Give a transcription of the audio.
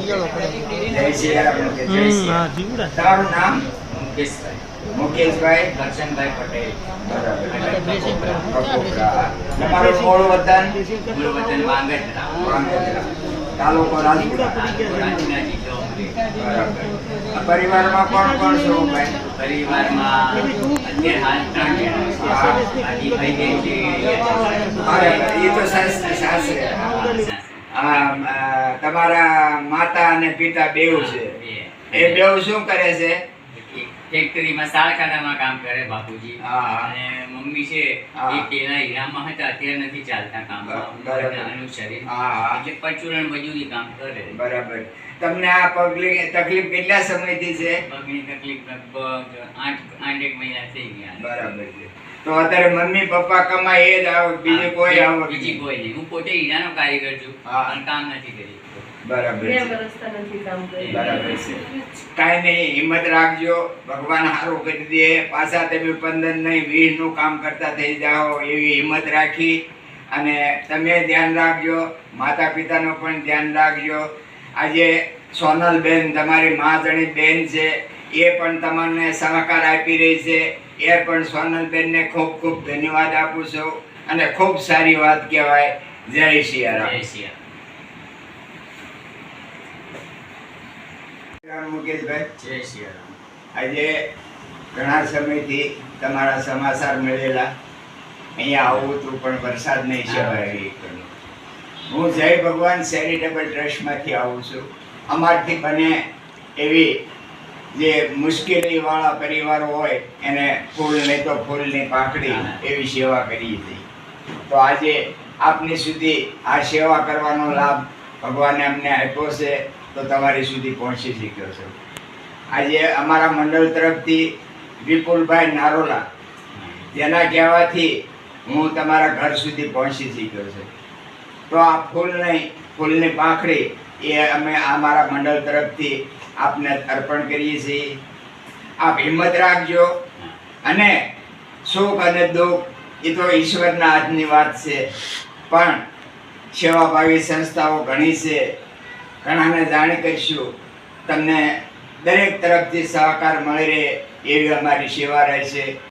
જય શ્રી રામ કે જય શ્રી રામ. તમારું નામ મુકેશભાઈ મુકેશભાઈ કરશનભાઈ પટેલ કપોરા. તમારું મૂળ વતન મૂળ વતન માંગધ્રા વાંગોદરા. તાલુકો રાજપુરા રાજના જિલ્લો બરાબર. આ પરિવારમાં કોણ કોણ છો ભાઈ પરિવારમાં અત્યારે હાલ ત્રણ જણા હા. છે આદિભાઈ જે છે એ બરાબર. એ તો સાસરે સાસરે આ, આ, તમારા માતા અને પિતા બેઉ છે. એ બેઉ શું કરે છે? ફેક્ટરીમાં સાળખાનામાં કામ કરે બાપુજી. અને મમ્મી છે એ પેલા હીરામાં હતા અત્યારે નથી ચાલતા કામ. અનુસરી. એટલે પરચુરણ મજૂરી કામ કરે. બરાબર. તમને આ પગલી તકલીફ કેટલા સમયથી છે? પગની તકલીફ લગભગ આઠ આઠ એક મહિના થઈ ગયા. બરાબર છે. તો અત્યારે મમ્મી પપ્પા કમાય એ જ આવક બીજું કોઈ આવક બીજી કોઈ નહીં. હું પોતે હીરાનો કારીગર છું હા. કામ નથી કરી બરાબર. બરાબર છે. કાંઈ નહીં હિંમત રાખજો. ભગવાન સારું કરી દે. પાછા તમે પંદર નહીં વીસનું કામ કરતા થઈ જાઓ. એવી હિંમત રાખી અને તમે ધ્યાન રાખજો. માતા પિતાનું પણ ધ્યાન રાખજો. આજે સોનલ બેન તમારી મહાજણી બેન છે એ પણ તમને સહકાર આપી રહી છે. એ પણ સોનલબેનને ખૂબ ખૂબ ધન્યવાદ આપું છું અને ખૂબ સારી વાત કહેવાય. જય સિયારામ જય શ્રી રામ. રામ મુકેશભાઈ. જય શ્રી આજે ઘણા સમયથી તમારા સમાચાર મળેલા. અહીંયા આવું હતું પણ વરસાદ નહીં સેવાય હું જય ભગવાન ચેરિટેબલ ટ્રસ્ટમાંથી આવું છું. અમારથી બને એવી જે મુશ્કેલી વાળા પરિવારો હોય, એને ફૂલ નહીં તો ફૂલની પાકડી એવી સેવા કરીએ છીએ તો આજે આપની સુધી આ સેવા કરવાનો લાભ ભગવાને અમને આપ્યો છે, તો તમારી સુધી પહોંચી શક્યો છે. આજે અમારા મંડળ તરફથી વિપુલભાઈ નારોલા, જેના કહેવાથી હું તમારા ઘર સુધી પહોંચી શક્યો છું. તો આ ફૂલ નહીં ફૂલની પાંખડી એ અમે અમારા મંડળ તરફથી આપને અર્પણ કરીએ છીએ. આપ હિંમત રાખજો. અને સુખ અને દુઃખ એ તો ઈશ્વરના હાથની વાત છે. પણ સેવાભાવી સંસ્થાઓ ઘણી છે. ઘણાને જાણ કરીશું. તમને દરેક તરફથી સહકાર મળી રહે એવી અમારી સેવા રહેશે.